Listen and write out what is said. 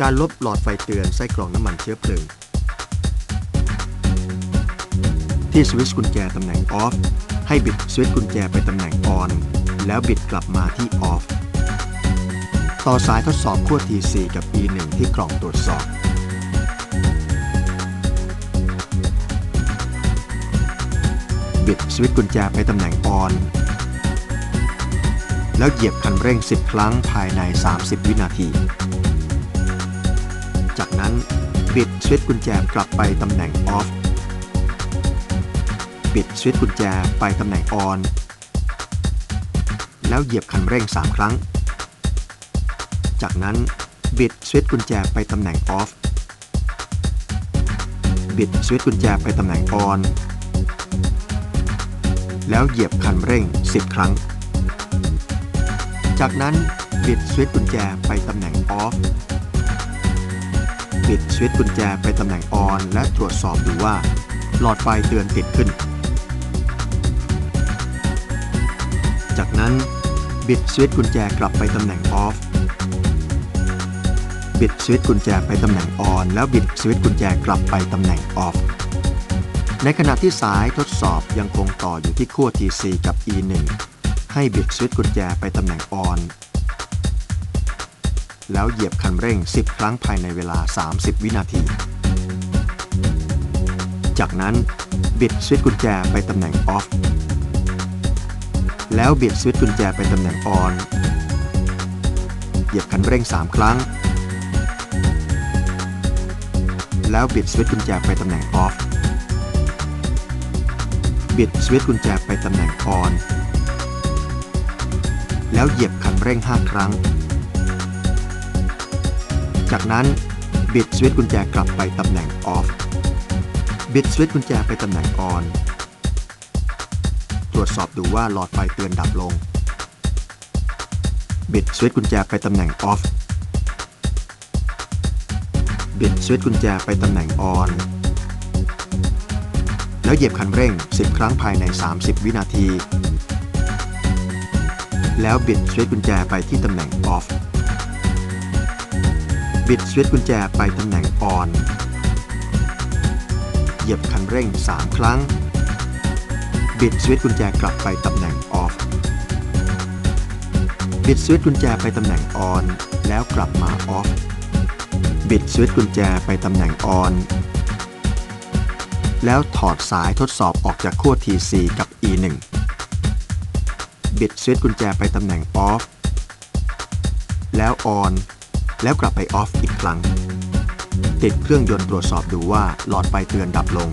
การลบหลอดไฟเตือนไส้กรองน้ำมันเชื้อเพลิง ที่สวิตช์กุญแจตำแหน่ง off ให้บิดสวิตช์กุญแจไปตำแหน่ง on แล้วบิดกลับมาที่ off ต่อสายทดสอบขั้ว T4 กับ E1 ที่กล่องตรวจสอบ บิดสวิตช์กุญแจไปตำแหน่ง on แล้วเหยียบคันเร่ง 10 ครั้งภายใน 30 วินาที จากนั้นบิดสวิตช์กุญแจกลับไปตำแหน่ง off บิดสวิตช์กุญแจไปตำแหน่ง on แล้วเหยียบคันเร่ง 3 ครั้ง จากนั้นบิดสวิตช์กุญแจไปตำแหน่ง off บิดสวิตช์กุญแจไปตำแหน่ง on แล้วเหยียบคันเร่ง 10 ครั้ง จากนั้นบิดสวิตช์กุญแจไปตำแหน่ง off บิดสวิตช์กุญแจไปตำแหน่ง on และตรวจสอบดูว่า หลอดไฟเตือนติดขึ้น จากนั้นบิดสวิตช์กุญแจกลับไปตำแหน่ง off บิดสวิตช์กุญแจไปตำแหน่ง on แล้วบิดสวิตช์กุญแจกลับไปตำแหน่ง off ในขณะที่สายทดสอบยังคงต่ออยู่ที่ขั้ว TC กับ E1 ให้บิดสวิตช์กุญแจไปตำแหน่ง on แล้วเหยียบคันเร่ง 10 ครั้งภายในเวลา 30 วินาที จากนั้นบิดสวิตช์กุญแจไปตำแหน่ง off แล้วบิดสวิตช์กุญแจไปตำแหน่ง on เหยียบคันเร่ง 3 ครั้ง แล้วบิดสวิตช์กุญแจไปตำแหน่ง off บิดสวิตช์กุญแจไปตำแหน่ง on แล้วเหยียบคันเร่ง 5 ครั้ง จากนั้นบิดสวิตช์กุญแจกลับไปตำแหน่ง off บิดสวิตช์กุญแจไปตำแหน่ง on ตรวจสอบดูว่าหลอดไฟเตือนดับลง บิดสวิตช์กุญแจไปตำแหน่ง off บิดสวิตช์กุญแจไปตำแหน่ง on แล้วเหยียบคันเร่ง 10 ครั้งภายใน 30 วินาที แล้วบิดสวิตช์กุญแจไปที่ตำแหน่ง off บิดสวิตช์กุญแจไปตำแหน่ง on เหยียบคันเร่ง 3 ครั้ง บิดสวิตช์กุญแจกลับไปตำแหน่ง off บิดสวิตช์กุญแจไปตำแหน่ง on แล้วกลับมา off บิดสวิตช์กุญแจไปตำแหน่ง on แล้วถอดสายทดสอบออกจากขั้ว TC กับ E1 บิดสวิตช์กุญแจไปตำแหน่ง off แล้ว on แล้วกลับไปออฟอีกครั้ง ติดเครื่องยนต์ตรวจสอบดูว่าหลอดไฟเตือนดับลง